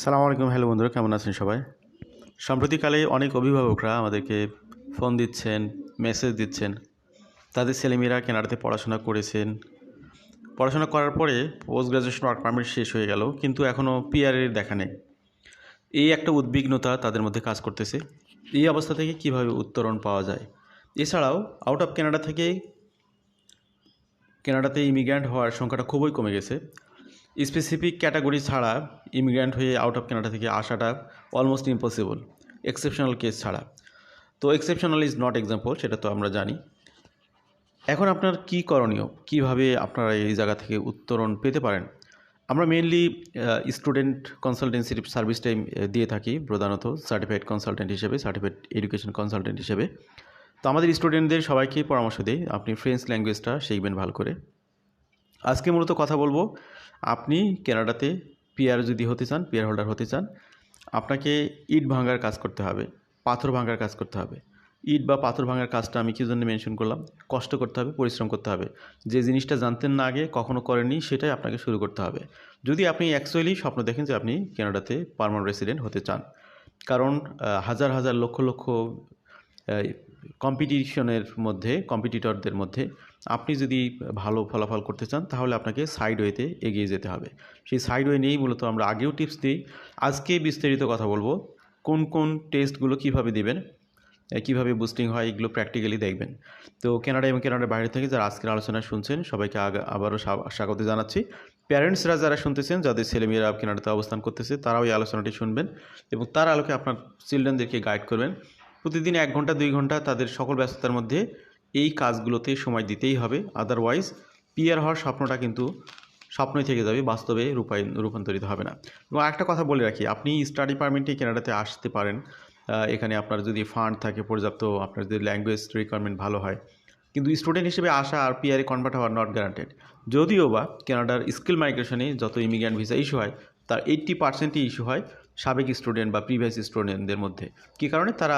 সালাম আলাইকুম, হ্যালো বন্ধুরা, কেমন আছেন সবাই? সম্প্রতিকালে অনেক অভিভাবকরা আমাদেরকে ফোন দিচ্ছেন মেসেজ দিচ্ছেন। তাদের ছেলেমেয়েরা কেনাডাতে পড়াশোনা করেছেন। পড়াশোনা করার পরে পোস্ট গ্রাজুয়েশন ওয়ার্ক পারমিট শেষ হয়ে গেল, কিন্তু এখনও পিআরের দেখা নেই। এই একটা উদ্বিগ্নতা তাদের মধ্যে কাজ করতেছে। এই অবস্থা থেকে কীভাবে উত্তরণ পাওয়া যায়? এছাড়াও আউট অফ কানাডা থেকে কানাডাতে ইমিগ্র্যান্ট হওয়ার সংখ্যাটা খুবই কমে গেছে। স্পেসিফিক ক্যাটাগরি ছাড়া ইমিগ্র্যান্ট হয়ে আউট অফ কানাডা থেকে আসাটা অলমোস্ট ইম্পসিবল এক্সেপশনাল কেস ছাড়া। তো এক্সেপশনাল ইজ নট এক্সাম্পল সেটা তো আমরা জানি। এখন আপনার কি করণীয়? কীভাবে আপনারা এই জায়গা থেকে উত্তরণ পেতে পারেন? আমরা mainly student consultancy service time দিয়ে থাকি, প্রধানত সার্টিফাইড কনসালটেন্ট হিসেবে সার্টিফাইড এডুকেশন কনসালটেন্ট হিসেবে। তো আমাদের স্টুডেন্টদের সবাইকে পরামর্শ দিই, আপনি ফ্রেঞ্চ ল্যাঙ্গুয়েজটা শিখবেন ভালো করে। আজকে মূলত কথা বলব, আপনি কেনাডাতে পিআর যদি হতে চান, পিআর হোল্ডার হতে চান, আপনাকে ইট ভাঙার কাজ করতে হবে, পাথর ভাঙার কাজ করতে হবে। ইট বা পাথর ভাঙার কাজটা আমি কী জন্য মেনশন করলাম? কষ্ট করতে হবে, পরিশ্রম করতে হবে। যে জিনিসটা জানতেন না আগে, কখনো করেননি, সেটাই আপনাকে শুরু করতে হবে। যদি আপনি অ্যাকচুয়ালি স্বপ্ন দেখেন যে আপনি কেনাডাতে পারমানেন্ট রেসিডেন্ট হতে চান, কারণ হাজার হাজার লক্ষ লক্ষ কম্পিটিশনের মধ্যে কম্পিটিটরদের মধ্যে আপনি যদি ভালো ফলাফল করতে চান, তাহলে আপনাকে সাইড ওয়েতে এগিয়ে যেতে হবে। সেই সাইড ওয়ে নিয়েই মূলত আমরা আগেও টিপস দিই। আজকে বিস্তারিত কথা বলব, কোন কোন টেস্টগুলো কীভাবে দিবেন কীভাবে বুস্টিং হয়, এগুলো প্র্যাকটিক্যালি দেখবেন। তো কানাডা এবং কানাডার বাইরে থেকে যারা আজকের আলোচনা শুনছেন, সবাইকে আবারও স্বাগত জানাচ্ছি। প্যারেন্টসরা যারা শুনতেছেন, যাদের ছেলেমেয়েরা কানাডাতে অবস্থান করতেছে, তারাও এই আলোচনাটি শুনবেন এবং তার আলোকে আপনার চিলড্রেনদেরকে গাইড করবেন। প্রতিদিন এক ঘণ্টা, দুই ঘণ্টা তাদের সকল ব্যস্ততার মধ্যে এই কাজগুলোতে সময় দিতেই হবে। আদারওয়াইজ পিয়ার হওয়ার স্বপ্নটা কিন্তু স্বপ্নই থেকে যাবে, বাস্তবে রূপায়ণ, রূপান্তরিত হবে না। এবং একটা কথা বলে রাখি, আপনি স্টাডি পারমিটে কানাডাতে আসতে পারেন। এখানে আপনার যদি ফান্ড থাকে, পর্যাপ্ত আপনার যদি ল্যাঙ্গুয়েজ রিকোয়ারমেন্ট ভালো হয়। কিন্তু স্টুডেন্ট হিসেবে আসা আর পিআরে কনভার্ট হওয়া নট গ্যারান্টেড যদিও বা কানাডার স্কিল মাইগ্রেশনে যত ইমিগ্র্যান্ট ভিসা ইস্যু হয়, তার এইট্টি পার্সেন্টই ইস্যু হয় সাবেক স্টুডেন্ট বা প্রিভিয়াস স্টুডেন্টদের মধ্যে। কী কারণে? তারা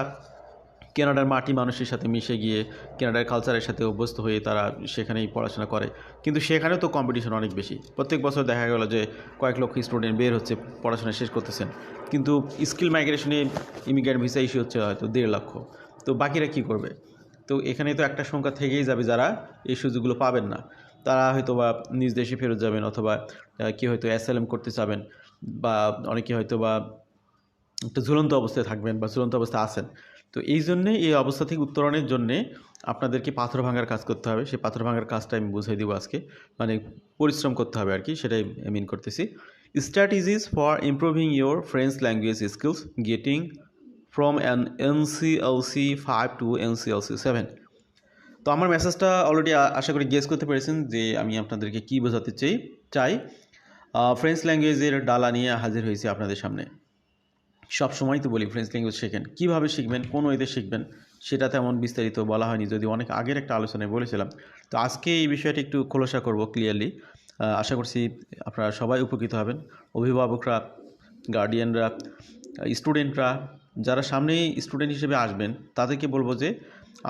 কানাডার মাটি মানুষের সাথে মিশে গিয়ে, কেনাডার কালচারের সাথে অভ্যস্ত হয়ে তারা সেখানেই পড়াশোনা করে। কিন্তু সেখানেও তো কম্পিটিশন অনেক বেশি। প্রত্যেক বছর দেখা গেল যে কয়েক লক্ষ স্টুডেন্ট বের হচ্ছে, পড়াশোনা শেষ করতেছেন। কিন্তু স্কিল মাইগ্রেশনে ইমিগ্রেন্ট ভিসা ইস্যু হচ্ছে হয়তো দেড় লক্ষ। তো বাকিরা কি করবে? তো এখানে তো একটা সংখ্যা থেকেই যাবে যারা এই সুযোগগুলো পাবেন না। তারা হয়তো বা নিজ দেশে ফেরত যাবেন অথবা কেউ হয়তো অ্যাসাইলাম করতে চাবেন বা অনেকে হয়তো বা একটা ঝুলন্ত অবস্থায় থাকবেন বা ঝুলন্ত অবস্থায় আছেন। তো এই জন্যে এই অবস্থা থেকে উত্তরণের জন্যে আপনাদেরকে পাথর ভাঙার কাজ করতে হবে। সেই পাথর ভাঙার কাজটা আমি বুঝিয়ে দেবো আজকে। মানে পরিশ্রম করতে হবে আর কি সেটাই মিন করতেছি। Strategies for improving your French language skills getting from an NCLC five to NCLC seven তো আমার মেসেজটা অলরেডি আশা করি গেস করতে পেরেছেন যে আমি আপনাদেরকে কী বোঝাতে চাই চাই। ফ্রেঞ্চ ল্যাঙ্গুয়েজের ডালা নিয়ে হাজির হয়েছি আপনাদের সামনে। সব সময় তো বলি ফ্রেঞ্চ ল্যাঙ্গুয়েজ শেখেন। কীভাবে শিখবেন, কোন ওয়েতে শিখবেন, সেটা তেমন বিস্তারিত বলা হয়নি যদি অনেক আগের একটা আলোচনায় বলেছিলাম। তো আজকে এই বিষয়টা একটু খোলসা করব ক্লিয়ারলি আশা করছি আপনারা সবাই উপকৃত হবেন। অভিভাবকরা গার্ডিয়ানরা স্টুডেন্টরা যারা সামনে স্টুডেন্ট হিসেবে আসবেন, তাদেরকে বলব যে,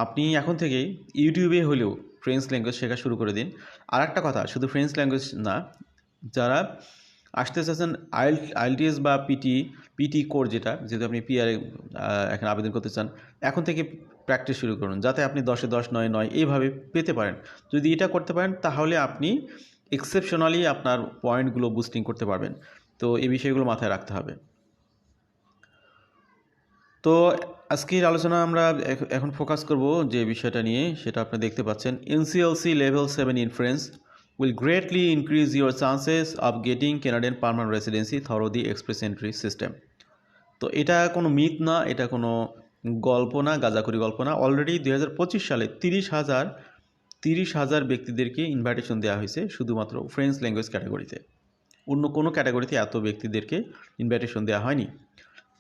আপনি এখন থেকেই ইউটিউবে হলেও ফ্রেঞ্চ ল্যাঙ্গুয়েজ শেখা শুরু করে দিন। আর একটা কথা, শুধু ফ্রেঞ্চ ল্যাঙ্গুয়েজ না, যারা আসতে চাচ্ছেন আইল আইএলটিএস বা পিটি পিটি কোর যেটা, যেহেতু আপনি পিআরে এখন আবেদন করতে চান, এখন থেকে প্র্যাকটিস শুরু করুন, যাতে আপনি দশে দশ, নয় নয় এইভাবে পেতে পারেন। যদি এটা করতে পারেন, তাহলে আপনি এক্সেপশনালি আপনার পয়েন্টগুলো বুস্টিং করতে পারবেন। তো এই বিষয়গুলো মাথায় রাখতে হবে। তো আজকের আলোচনা আমরা এখন ফোকাস করব যে বিষয়টা নিয়ে, সেটা আপনি দেখতে পাচ্ছেন। NCLC level seven influence will greatly increase your chances of getting Canadian permanent residency through the express entry system তো এটা কোনো মিথ না, এটা কোনো গল্প না, গাজাখুরি গল্প না। অলরেডি দু হাজার পঁচিশ সালে তিরিশ হাজার তিরিশ হাজার ব্যক্তিদেরকে ইনভাইটেশন দেওয়া হয়েছে শুধুমাত্র ফ্রেঞ্চ ল্যাঙ্গুয়েজ ক্যাটাগরিতে অন্য কোনো ক্যাটাগরিতে এত ব্যক্তিদেরকে ইনভাইটেশন দেওয়া হয়নি।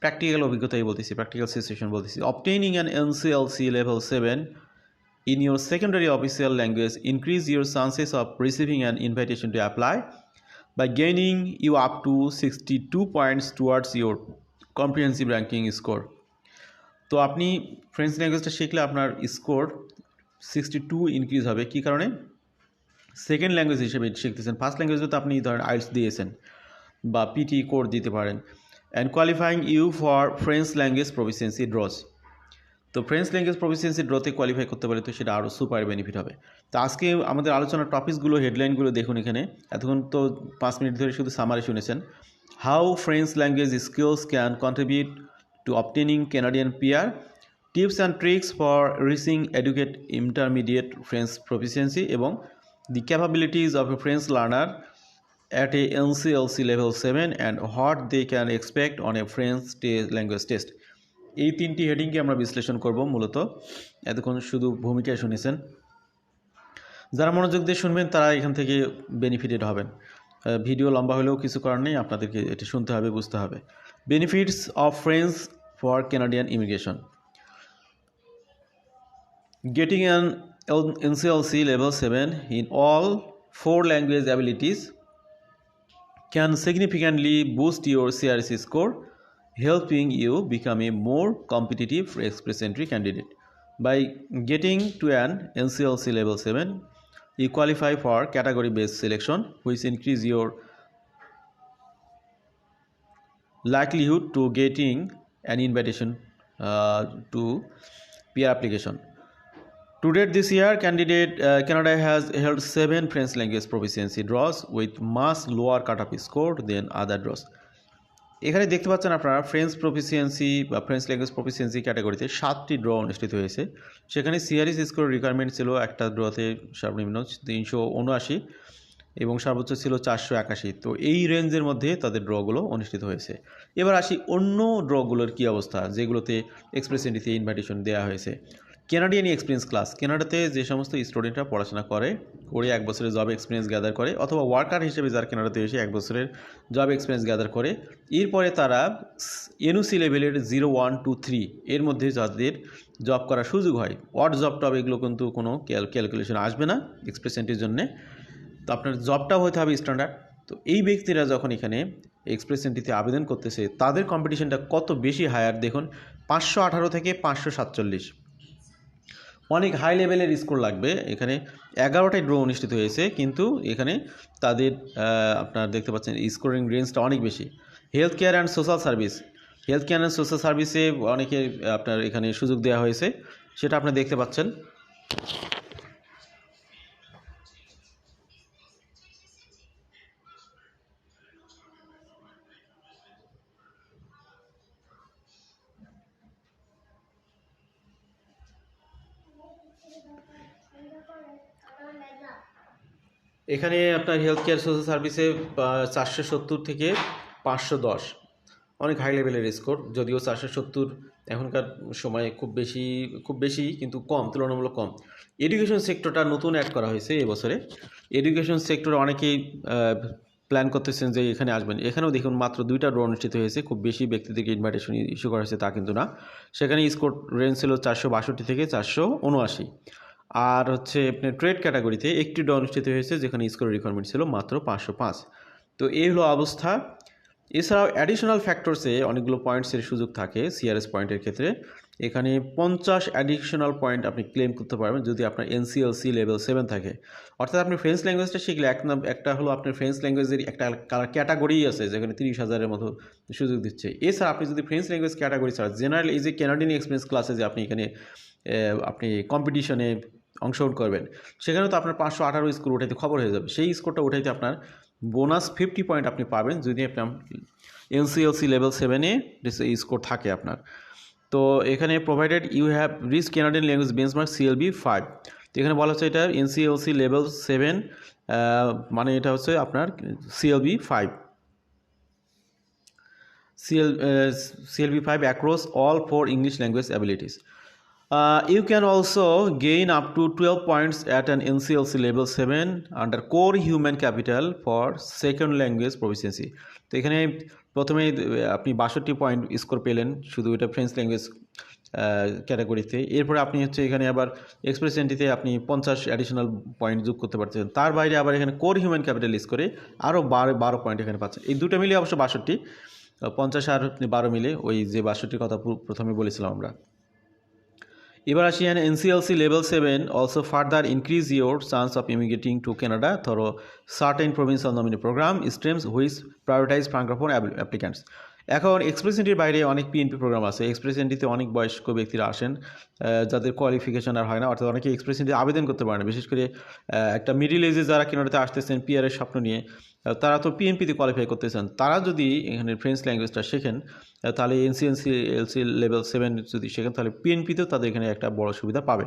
প্র্যাকটিক্যাল অভিজ্ঞতাই বলতেছি প্র্যাকটিক্যাল সিচুয়েশন বলতেছি। Obtaining an NCLC level seven in your secondary official language increase your chances of receiving an invitation to apply by gaining you up to 62 points towards your comprehensive ranking score তো আপনি French ল্যাঙ্গুয়েজটা শিখলে আপনার score sixty to increase হবে। কী কারণে? Second language হিসেবে শিখতেছেন। First ল্যাঙ্গুয়েজে তো আপনি ধরেন আইলস দিয়েছেন বা পিটি কোড দিতে পারেন। And qualifying you for French language proficiency draws তো ফ্রেঞ্চ ল্যাঙ্গুয়েজ প্রফিসিয়েন্সি ড্রতে কোয়ালিফাই করতে পারে তো সেটা আরও সুপার বেনিফিট হবে। তো আজকে আমাদের আলোচনার টপিকসগুলো হেডলাইনগুলো দেখুন এখানে। এতক্ষণ তো পাঁচ মিনিট ধরে শুধু সামারি শুনেছেন। How French language skills can contribute to obtaining Canadian peer tips and tricks for reaching adequate intermediate French proficiency এবং the capabilities of a French learner at a NCLC level 7 and what they can expect on a French language test. এই তিনটি হেডিংকে আমরা বিশ্লেষণ করব মূলত। এতক্ষণ শুধু ভূমিকায় শুনেছেন। যারা মনোযোগ দিয়ে শুনবেন, তারা এখান থেকে বেনিফিটেড হবেন। ভিডিও লম্বা হলেও কিছু করার নেই, আপনাদেরকে এটি শুনতে হবে, বুঝতে হবে। Benefits of French for Canadian immigration getting an NCLC level seven in all four language abilities can significantly boost your CRC score helping you become a more competitive express entry candidate by getting to an NCLC level seven you qualify for category based selection, which increase your likelihood to getting an invitation uh, to peer application. To date this year, candidate uh, Canada has held seven French language proficiency draws with much lower cutoff score than other draws. এখানে দেখতে পাচ্ছেন আপনারা French proficiency বা French language proficiency ক্যাটাগরিতে সাতটি draw অনুষ্ঠিত হয়েছে। সেখানে সিআরএস স্কোর রিকোয়ারমেন্ট ছিল একটা ড্রতে সর্বনিম্ন তিনশো উনআশি এবং সর্বোচ্চ ছিল চারশো একাশি। তো এই রেঞ্জের মধ্যে তাদের ড্রগুলো অনুষ্ঠিত হয়েছে। এবার আসি অন্য ড্রগুলোর কী অবস্থা? যেগুলোতে এক্সপ্রেস ইনভাইটেশন দেওয়া হয়েছে। কেনাডিয়ান এক্সপিরিয়েন্স ক্লাস কেনাডাতে যে সমস্ত স্টুডেন্টরা পড়াশোনা করে করে এক বছরের জব এক্সপিরিয়েন্স গ্যাদার করে, অথবা ওয়ার্কার হিসেবে যারা কেনাডাতে এসে এক বছরের জব এক্সপিরিয়েন্স গ্যাদার করে, এরপরে তারা এনওসি লেভেলের জিরো ওয়ান টু থ্রি এর মধ্যে যাদের জব করার সুযোগ হয় ওয়ার্ড জব টব এগুলো কিন্তু কোনো ক্যালকুলেশন আসবে না এক্সপ্রেস এন্ট্রির জন্যে। তো আপনার জবটাও হতে হবে স্ট্যান্ডার্ড তো এই ব্যক্তিরা যখন এখানে এক্সপ্রেস এন্ট্রিতে আবেদন করতেছে, তাদের কম্পিটিশনটা কত বেশি হায়ার দেখুন, পাঁচশো আঠারো থেকে পাঁচশো সাতচল্লিশ। অনেক হাই লেভেলের স্কোর লাগবে। এখানে এগারোটাই ড্র অনুষ্ঠিত হয়েছে, কিন্তু এখানে তাদের আপনার দেখতে পাচ্ছেন স্কোরিং রেঞ্জটা অনেক বেশি। Health care and social service health care and social সার্ভিসে অনেকে আপনার এখানে সুযোগ দেওয়া হয়েছে, সেটা আপনি দেখতে পাচ্ছেন। এখানে আপনার হেলথ কেয়ার সোশ্যাল সার্ভিসে চারশো সত্তর থেকে পাঁচশো দশ। অনেক হাই লেভেলের স্কোর যদিও চারশো সত্তর এখনকার সময়ে খুব বেশি খুব বেশি কিন্তু কম, তুলনামূলক কম। এডুকেশন সেক্টরটা নতুন অ্যাড করা হয়েছে এবছরে এডুকেশন সেক্টরে অনেকেই প্ল্যান করতেছেন যে এখানে আসবেন। এখানেও দেখুন মাত্র দুইটা ড্র অনুষ্ঠিত হয়েছে। খুব বেশি ব্যক্তিদেরকে ইনভাইটেশন ইস্যু করা হয়েছে তা কিন্তু না। সেখানে স্কোর রেঞ্জ ছিল চারশো বাষট্টি থেকে চারশো উনআশি। আর হচ্ছে আপনার ট্রেড ক্যাটাগরিতে একটি ড্র অনুষ্ঠিত হয়েছে, যেখানে স্কোর রিকোয়ারমেন্ট ছিল মাত্র পাঁচশো পাঁচ। তো এই হলো অবস্থা। এছাড়াও অ্যাডিশনাল ফ্যাক্টরসে অনেকগুলো পয়েন্টসের সুযোগ থাকে সিআরএস পয়েন্টের ক্ষেত্রে। এখানে পঞ্চাশ অ্যাডিশনাল পয়েন্ট আপনি ক্লেম করতে পারবেন যদি আপনার এনসিএলসি লেভেল সেভেন থাকে। অর্থাৎ আপনি ফ্রেঞ্চ ল্যাঙ্গুয়েজটা শিখলে এক নাম একটা হলো আপনার ফ্রেঞ্চ ল্যাঙ্গুয়েজের একটা ক্যাটাগরি আছে, যেখানে তিরিশ হাজারের মতো সুযোগ দিচ্ছে। এছাড়া আপনি যদি ফ্রেঞ্চ ল্যাঙ্গুয়েজ ক্যাটাগরি ছাড়া জেনারেল এই যে ক্যানাডিয়ান এক্সপিরিয়েন্স ক্লাসে যে আপনি এখানে আপনি কম্পিটিশনে অংশগ্রহণ করবেন। সেখানেও তো আপনার পাঁচশো আঠারো স্কোর উঠাইতে খবর হয়ে যাবে। সেই স্কোরটা উঠাইতে আপনার বোনাস ফিফটি পয়েন্ট আপনি পাবেন যদি আপনার এনসিএলসি লেভেল সেভেনে স্কোর থাকে আপনার। তো এখানে provided you have reach Canadian language benchmark CLB five তো এখানে বলা হচ্ছে এটা এনসিএলসি লেভেল সেভেন মানে এটা হচ্ছে আপনার CLB five CL uh, CLB5 across all four English language abilities. Uh, you can also gain up to 12 points at an NCLC level 7 under core human capital for second language proficiency. তো এখানে প্রথমে আপনি বাষট্টি point score পেলেন শুধু এটা French language ক্যাটাগরিতে এরপরে আপনি হচ্ছে এখানে আবার এক্সপ্রেস এন্ট্রিতে আপনি পঞ্চাশ অ্যাডিশনাল পয়েন্ট যোগ করতে পারছেন তার বাইরে আবার এখানে কোর হিউম্যান ক্যাপিটাল করে আরও বারো বারো পয়েন্ট এখানে পাচ্ছেন। এই দুটো মিলিয়ে অবশ্য বাষট্টি। পঞ্চাশ আর বারো মিলে ওই যে বাষট্টির কথা প্রথমে বলেছিলাম আমরা। এবার আসি N NCLC level seven also further increase your chance of immigrating to Canada through certain provincial nominee program streams which prioritize francophone applicants এখন এক্সপ্রেস এন্ট্রির বাইরে অনেক পিএনপি প্রোগ্রাম আছে। এক্সপ্রেস এন্ট্রিতে অনেক বয়স্ক ব্যক্তিরা আসেন যাদের কোয়ালিফিকেশন আর হয় না, অর্থাৎ অনেকে এক্সপ্রেস এন্ট্রি আবেদন করতে পারে না। বিশেষ করে একটা মিডিল এজে যারা কেনারাতে আসতেছেন পিআরের স্বপ্ন নিয়ে তারা তো পিএনপিতে কোয়ালিফাই করতে চান। তারা যদি এখানে ফ্রেঞ্চ ল্যাঙ্গুয়েজটা শেখেন তাহলে এনসিএনসি এলসি লেভেল সেভেন যদি শেখেন, তাহলে পিএনপিতেও তাদের এখানে একটা বড় সুবিধা পাবে।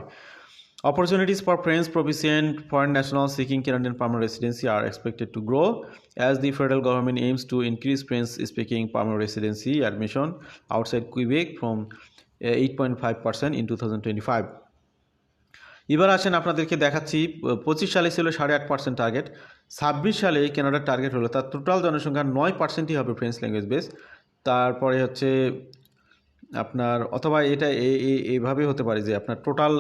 Opportunities for French proficient foreign nationals seeking Canadian permanent residency are expected to grow as the federal government aims to increase French speaking permanent residency admission outside Quebec from uh, 8.5% in 2025. এবার আসেন আপনাদেরকে দেখাচ্ছি পঁচিশ সালে ছিল সাড়ে আট percent target ছাব্বিশ সালে কেনাডার টার্গেট হলো তার টোটাল জনসংখ্যার নয় পার্সেন্টই হবে ফ্রেঞ্চ ল্যাঙ্গুয়েজ বেস তারপরে হচ্ছে আপনার অথবা এটা এইভাবে হতে পারে যে আপনার টোটাল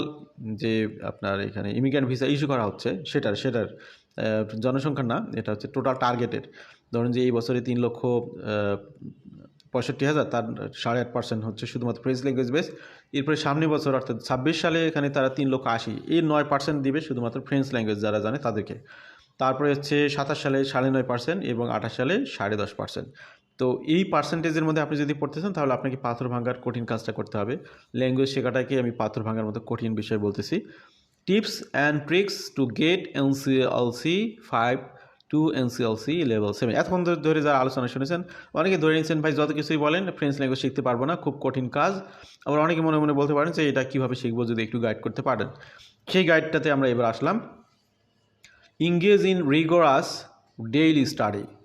যে আপনার এখানে ইমিগ্রেন্ট ভিসা ইস্যু করা হচ্ছে সেটার সেটার আহ, জনসংখ্যা না এটা হচ্ছে টোটাল টার্গেটের ধরুন যে এই বছরে তিন লক্ষ পঁয়ষট্টি হাজার তার সাড়ে আট পার্সেন্ট হচ্ছে শুধুমাত্র ফ্রেঞ্চ ল্যাঙ্গুয়েজ বেস এরপরে সামনে বছর অর্থাৎ ছাব্বিশ সালে এখানে তারা তিন লক্ষ আশি এই নয় পার্সেন্ট দিবে শুধুমাত্র ফ্রেঞ্চ ল্যাঙ্গুয়েজ যারা জানে তাদেরকে। তারপরে হচ্ছে সাতাশ সালে সাড়ে নয় পার্সেন্ট এবং আঠাশ সালে সাড়ে দশ পার্সেন্ট তো এই পার্সেন্টেজের মধ্যে আপনি যদি পড়তে চান, তাহলে আপনাকে পাথর ভাঙার কঠিন কাজটা করতে হবে। ল্যাঙ্গুয়েজ শেখাটাকে আমি পাথর ভাঙার মতো কঠিন বিষয় বলতেছি। Tips and tricks to get NCLC five to NCLC level seven এতক্ষণ ধরে- যারা আলোচনা শুনেছেন, অনেকে ধরে নিয়েছেন, ভাই, যত কিছুই বলেন ফ্রেঞ্চ ল্যাঙ্গুয়েজ শিখতে পারব না, খুব কঠিন কাজ। আবার অনেকে মনে মনে বলতে পারেন যে, এটা কীভাবে শিখব যদি একটু গাইড করতে পারেন? সেই গাইডটাতে আমরা এবার আসলাম। Engage in rigorous daily study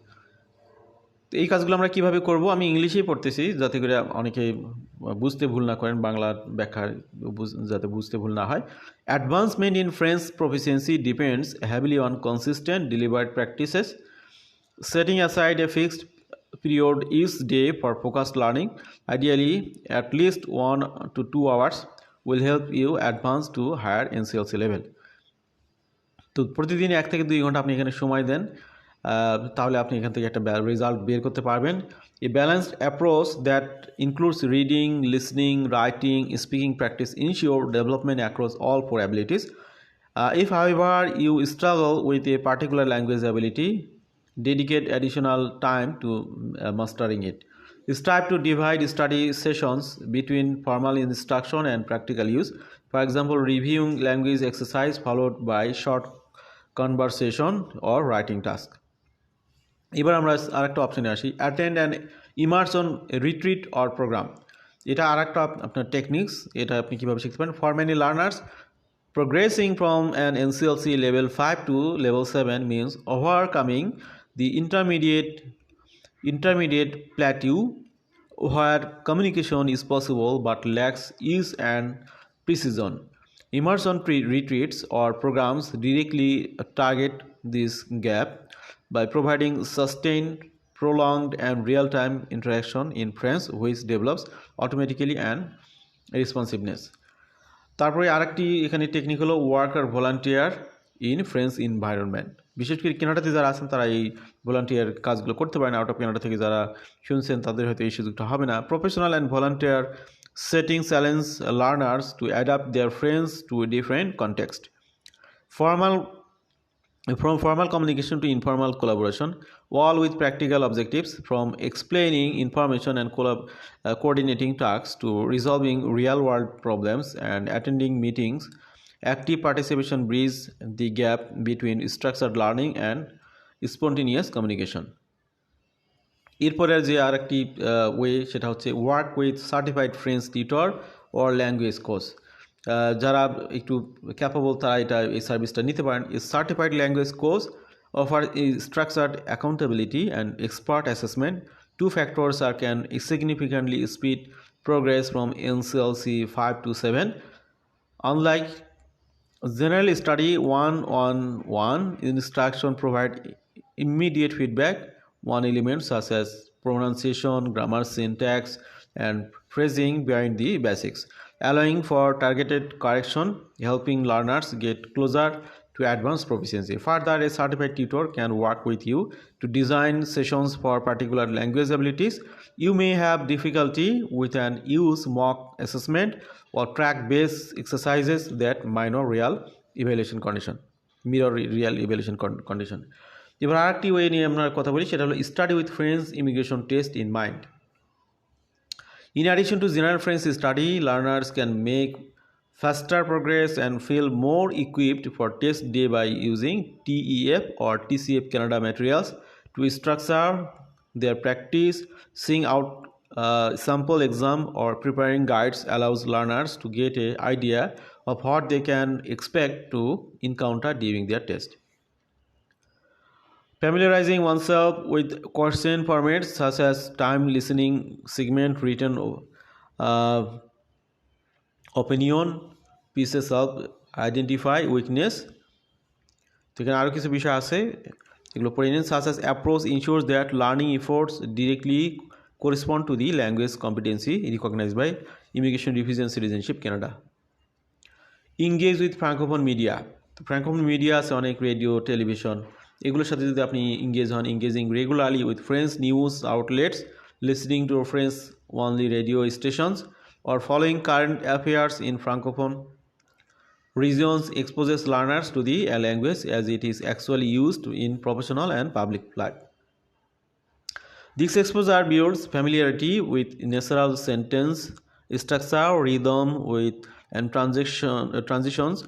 তো এই কাজগুলো আমরা কীভাবে করব? আমি ইংলিশেই পড়তেছি, যাতে করে অনেকে বুঝতে ভুল না করেন বাংলার ব্যাখ্যা যাতে বুঝতে ভুল না হয়। Advancement in French proficiency depends heavily on consistent delivered practices setting aside a fixed period each day for focused learning, ideally at least one to two hours will help you advance to higher nclc level. তো প্রতিদিন এক থেকে দুই ঘণ্টা আপনি এখানে সময় দেন। তাহলে আপনি এখান থেকে একটা রেজাল্ট বের করতে পারবেন। A balanced approach that includes reading listening writing speaking practice ensure development across all four abilities if however you struggle with a particular language ability dedicate additional time to mastering it strive to divide study sessions between formal instruction and practical use for example reviewing language exercise followed by short conversation or writing task এবার আমরা আর একটা অপশানে আসি। Attend an immersion retreat or program এটা আর একটা আপনার টেকনিক্স এটা আপনি কীভাবে শিখতে পারেন? For many learners progressing from an NCLC level five to level seven means overcoming the intermediate intermediate plateau where communication is possible but lacks ease and precision immersion pre retreats or programs directly target this gap by providing sustained, prolonged, and real-time interaction in French which develops automatically and responsiveness. তারপরে আরেকটি এখানে technique হলো worker volunteer in French environment বিশেষ করে কেনাডাতে যারা আছেন, তারা এই ভলান্টিয়ার কাজগুলো করতে পারেন আউট অফ কেনাডা থেকে যারা শুনছেন, তাদের হয়তো এই সুযোগটা হবে না। Professional and volunteer setting challenge learners to adapt their French to different context formal from formal communication to informal collaboration, all with practical objectives from explaining information and collab- uh, coordinating tasks to resolving real world problems and attending meetings. Active participation bridges the gap between structured learning and spontaneous communication. এরপরে যে আর একটি way সেটা হচ্ছে work with certified French tutor or language course যারা একটু capable তারা এটা এই সার্ভিসটা নিতে পারেন। এই সার্টিফাইড ল্যাঙ্গুয়েজ কোর্স অফার এই structured accountability and expert assessment two factors are can significantly speed progress from NCLC five to seven unlike general study one one one instruction provide immediate feedback on elements as as pronunciation grammar syntax and phrasing behind the basics, allowing for targeted correction, helping learners get closer to advanced proficiency. Further, a certified tutor can work with you to design sessions for particular language abilities. You may have difficulty with an use mock assessment or track based exercises that minor real evaluation condition mirror real evaluation con- condition এবার আরেকটি way নিয়ে আমরা কথা বলি সেটা হলো study with friends immigration test in mind in addition to general French study, learners can make faster progress and feel more equipped for test day by using TEF or TCF Canada materials to structure their practice, seeing out uh, sample exam or preparing guides allows learners to get a idea of what they can expect to encounter during their test. Familiarizing oneself with question formats such as time listening segment written uh, opinion pieces of identify weakness তো এখানে আরও কিছু বিষয় আছে এগুলো পড়ে নিন ensures that learning efforts directly correspond to the language competency recognized by immigration refugee and citizenship canada engage with francophone media তো francophone media আছে অনেক রেডিও টেলিভিশন এগুলোর সাথে যদি আপনি ইংগেজ হন engaging regularly with French news outlets listening to French only radio stations or following current affairs in francophone regions exposes learners to the language as it is actually used in professional and public life this exposure builds familiarity with natural sentence structure, rhythm, with and transition uh, transitions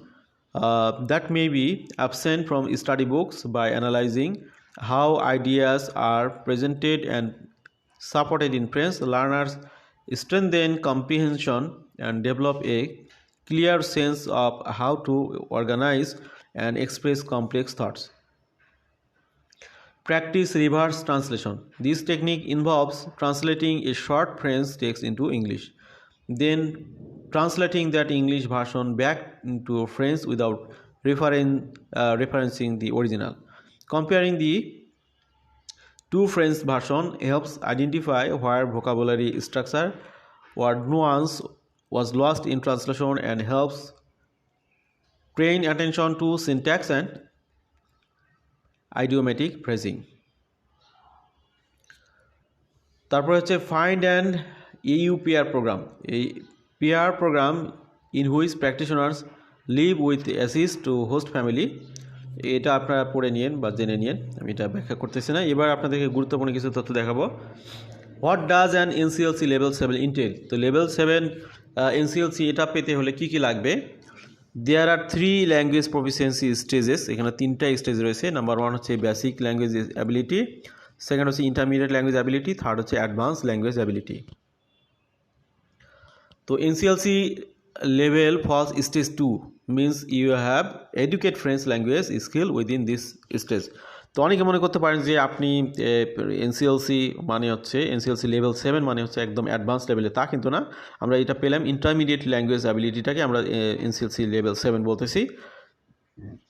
uh, that may be absent from study books by analyzing how ideas are presented and supported in French. Learners strengthen comprehension and develop a clear sense of how to organize and express complex thoughts. Practice reverse translation. This technique involves translating a short French text into English, then translating that English version back into French without referen- uh, referencing the original. Comparing the two French version helps identify where vocabulary structure or nuance was lost in translation and helps train attention to syntax and idiomatic phrasing তারপর হচ্ছে find and you PR program এই PR program in which practitioners live with assist to host family এটা আপনারা পড়ে নিন বা জেনে নিন আমি এটা ব্যাখ্যা করতেছি না। এবার আপনাদেরকে গুরুত্বপূর্ণ কিছু তথ্য দেখাবো। What does an NCLC level seven entail তো লেভেল সেভেন এনসিএলসি এটা পেতে হলে কি কি লাগবে? There are three language proficiency stages এখানে তিনটা স্টেজ রয়েছে। নাম্বার ওয়ান হচ্ছে বেসিক ল্যাঙ্গুয়েজ অ্যাবিলিটি সেকেন্ড হচ্ছে ইন্টারমিডিয়েট ল্যাঙ্গুয়েজ অ্যাবিলিটি থার্ড হচ্ছে অ্যাডভান্স ল্যাঙ্গুয়েজ অ্যাবিলিটি তো NCLC level for stage two means you have adequate French language skill within this stage তো অনেকে মনে করতে পারেন যে আপনি এনসিএলসি মানে হচ্ছে এনসিএলসি লেভেল সেভেন মানে হচ্ছে একদম অ্যাডভান্স লেভেলে তা কিন্তু না। আমরা এটা পেলাম ইন্টারমিডিয়েট ল্যাঙ্গুয়েজ অ্যাবিলিটিটাকে আমরা এনসিএলসি লেভেল সেভেন বলতেছি।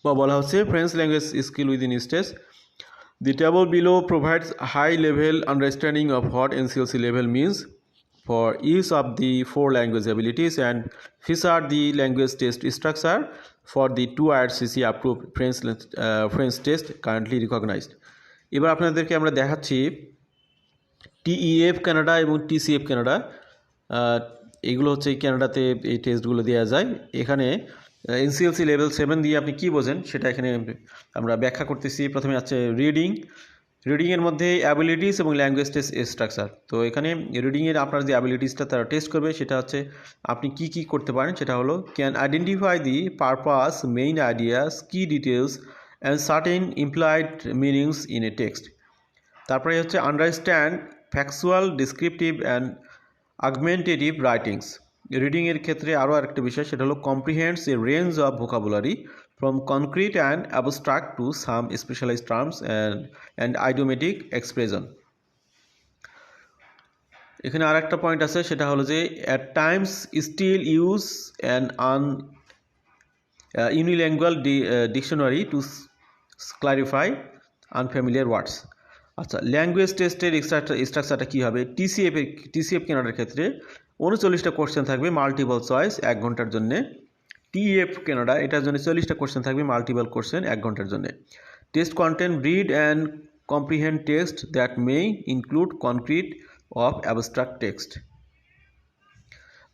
বা বলা হচ্ছে French language skill within stage The table below provides high level understanding of what NCLC level means for each of the four language abilities and feature the language test structure for the two IRCC approved French, uh, French test currently recognized. এবার আপনাদেরকে আমরা দেখাচ্ছি TEF Canada এবং TCF Canada এগুলো হচ্ছে ক্যানাডাতে এই টেস্টগুলো দেওয়া যায় এখানে এনসিএলসি লেভেল সেভেন দিয়ে আপনি কী বোঝেন সেটা এখানে আমরা ব্যাখ্যা করতেছি প্রথমে আছে রিডিং রিডিংয়ের মধ্যে অ্যাবিলিটিস এবং ল্যাঙ্গুয়েজ টেস্ট স্ট্রাকচার তো এখানে রিডিংয়ের আপনার যে অ্যাবিলিটিসটা তারা টেস্ট করবে, সেটা হচ্ছে আপনি কি কি করতে পারেন, সেটা হলো can identify the purpose main ideas key details and certain employed meanings in a text তারপরে হচ্ছে understand factual descriptive and argumentative writings রিডিংয়ের ক্ষেত্রে আরও আরেকটা বিষয়, সেটা হলো comprehends a range of vocabulary from concrete and abstract to some specialize terms and and idiomatic expression এখানে আর একটা পয়েন্ট আছে, সেটা হলো যে at times still use an an unilingual dictionary to clarify unfamiliar words আচ্ছা ল্যাঙ্গুয়েজ টেস্টের স্ট্রাকচারটা কী হবে? টিসিএফ টিসিএফ কেনার ক্ষেত্রে, উনচল্লিশটা কোশ্চেন থাকবে মাল্টিপল চয়েস এক ঘণ্টার জন্যে। টিএফ কেনাডা, এটার জন্য চল্লিশটা কোশ্চেন থাকবে মাল্টিপল কোশ্চেন এক ঘণ্টার জন্য। Test content read and comprehend text that may include concrete of abstract text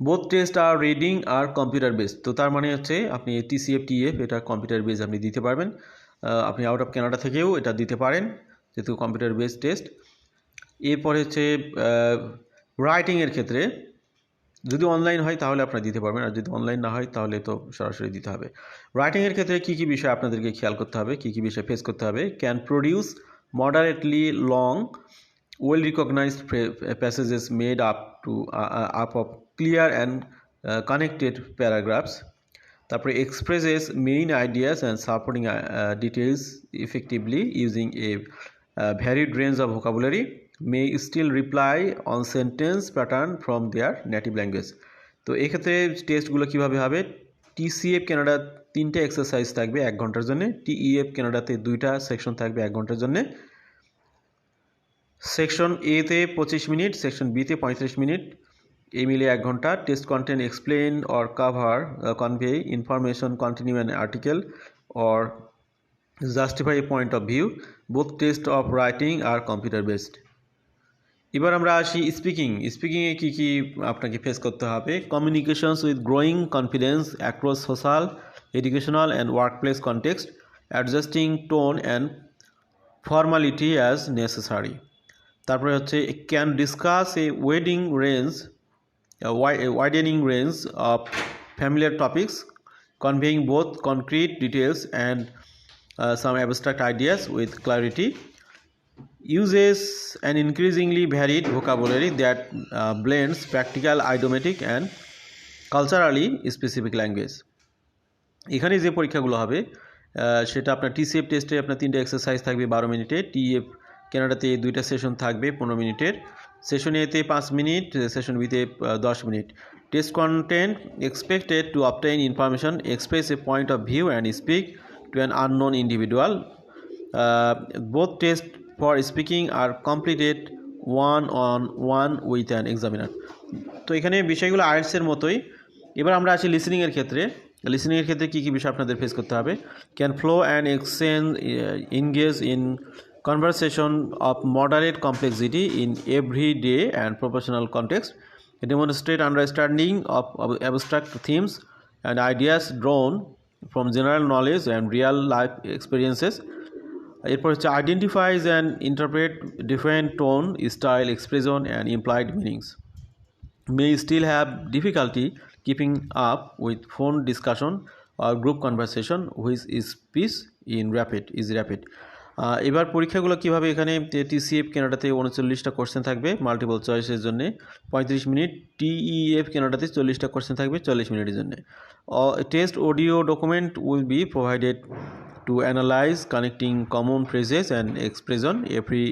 both test R reading R computer base তো তার মানে হচ্ছে আপনি TCF T F computer base আপনি দিতে পারবেন। আপনি আউট অফ কানাডা থেকেও এটা দিতে পারেন, যেহেতু কম্পিউটার বেসড টেস্ট এরপরে হচ্ছে রাইটিংয়ের ক্ষেত্রে যদি অনলাইন হয় তাহলে আপনারা দিতে পারবেন, আর যদি অনলাইন না হয় তাহলে তো সরাসরি দিতে হবে। রাইটিংয়ের ক্ষেত্রে কী কী বিষয় আপনাদেরকে খেয়াল করতে হবে, কী কী বিষয় ফেস করতে হবে? Can produce moderately long well recognized passages made up to up of clear and connected paragraphs তারপরে expresses main ideas and supporting details effectively using a varied range of vocabulary may still reply on sentence pattern from their native language. তো এক্ষেত্রে টেস্টগুলো কীভাবে হবে? TCF Canada তিনটে exercise থাকবে এক ঘণ্টার জন্য। টিইএফ কানাডাতে দুইটা সেকশন থাকবে এক ঘণ্টার জন্য। সেকশন এতে পঁচিশ মিনিট সেকশন বিতে পঁয়ত্রিশ মিনিট। এই মিলে এক ঘণ্টা। Test content explain or cover convey information continue an article or justify point of view both test of writing are computer based এবার আমরা আসি স্পিকিং স্পিকিংয়ে কী কী আপনাকে ফেস করতে হবে? Communications with growing confidence across social educational and workplace context adjusting tone and formality as necessary তারপরে হচ্ছে can discuss a wading range widening range of familiar topics conveying both concrete details and some abstract ideas with clarity uses an increasingly varied vocabulary that uh, blends practical idiomatic and culturally specific language. এখানে যে পরীক্ষাগুলো হবে সেটা আপনার TCF টেস্টে আপনার তিনটে exercise থাকবে বারো মিনিটে টিএফ কেনাডাতে দুইটা সেশন থাকবে পনেরো মিনিটের। সেশন এতে পাঁচ মিনিট সেশন বিতে দশ minute. Test content expected to obtain information express a point of view and speak to an unknown individual both tests for speaking are completed one on one with an examiner তো এখানে বিষয়গুলো আর্টসের মতোই। এবার আমরা আছি লিসনিংয়ের ক্ষেত্রে। লিসনিংয়ের ক্ষেত্রে কী কী বিষয় আপনাদের ফেস করতে হবে? Can flow and exchange engage in conversation of moderate complexity in everyday and professional context demonstrate understanding of abstract themes and ideas drawn from general knowledge and real life experiences এরপর হচ্ছে identifies and interpret different tone style expression and employed meanings may still have difficulty keeping up with phone discussion or group conversation which is piece in rapid is ah, এবার পরীক্ষাগুলো কীভাবে এখানে TCF কেনাডাতে উনচল্লিশটা question থাকবে multiple চয়েসের জন্য পঁয়ত্রিশ মিনিট টিইএফ কেনাডাতে চল্লিশটা কোশ্চেন থাকবে চল্লিশ মিনিটের জন্য। Test audio document will be provided to analyze connecting common phrases and expression every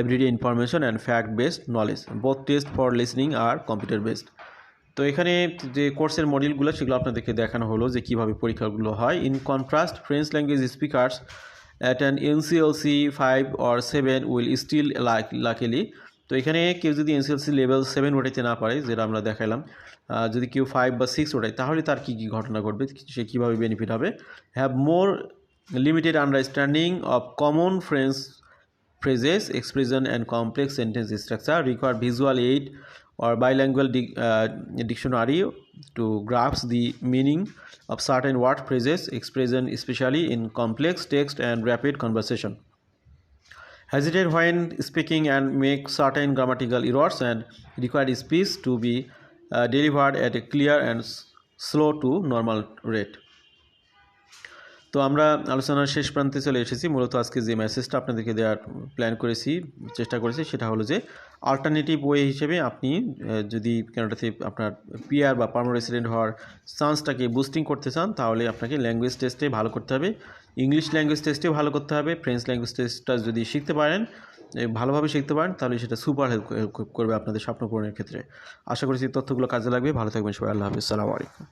everyday information and fact based knowledge. Both tests for listening are computer based তো এখানে যে কোর্সের মডিউলগুলো সেগুলো আপনাদেরকে দেখানো হলো যে কীভাবে পরীক্ষাগুলো হয়। In contrast French language speakers at an NCLC five or seven will still luckily তো এখানে কেউ যদি এনসিএলসি লেভেল সেভেন ওঠাইতে না পারে, যেটা আমরা দেখালাম যদি কেউ ফাইভ বা সিক্স ওঠায়, তাহলে তার কী কী ঘটনা ঘটবে, সে কীভাবে বেনিফিট হবে? Have more limited understanding of common French phrases, expression, and complex sentence structure require visual aid or bilingual dic- uh, dictionary to grasp the meaning of certain word phrases, expression, especially in complex text and rapid conversation. Hesitate when speaking and make certain grammatical errors and require speech to be uh, delivered at a clear and slow to normal rate. তো আমরা আলোচনার শেষ প্রান্তে চলে এসেছি। মূলত আজকে যে মেসেজটা আপনাদেরকে দেওয়ার প্ল্যান করেছি, চেষ্টা করেছি, সেটা হলো যে অল্টারনেটিভ ওয়ে হিসেবে আপনি যদি কানাডাতে আপনার পিআর বা পার্মানেন্ট রেসিডেন্ট হওয়ার চান্সটাকে বুস্টিং করতে চান, তাহলে আপনাকে ল্যাঙ্গুয়েজ টেস্টে ভালো করতে হবে। ইংলিশ ল্যাঙ্গুয়েজ টেস্টেও ভালো করতে হবে। ফ্রেঞ্চ ল্যাঙ্গুয়েজ টেস্টটা যদি শিখতে পারেন ভালোভাবে শিখতে পারেন, তাহলে সেটা সুপার হেল্প করবে আপনাদের স্বপ্ন পূরণের ক্ষেত্রে। আশা করছি তথ্যগুলো কাজে লাগবে। ভালো থাকবেন সবাই। আল্লাহ হাফিজ। সালামু আলাইকুম।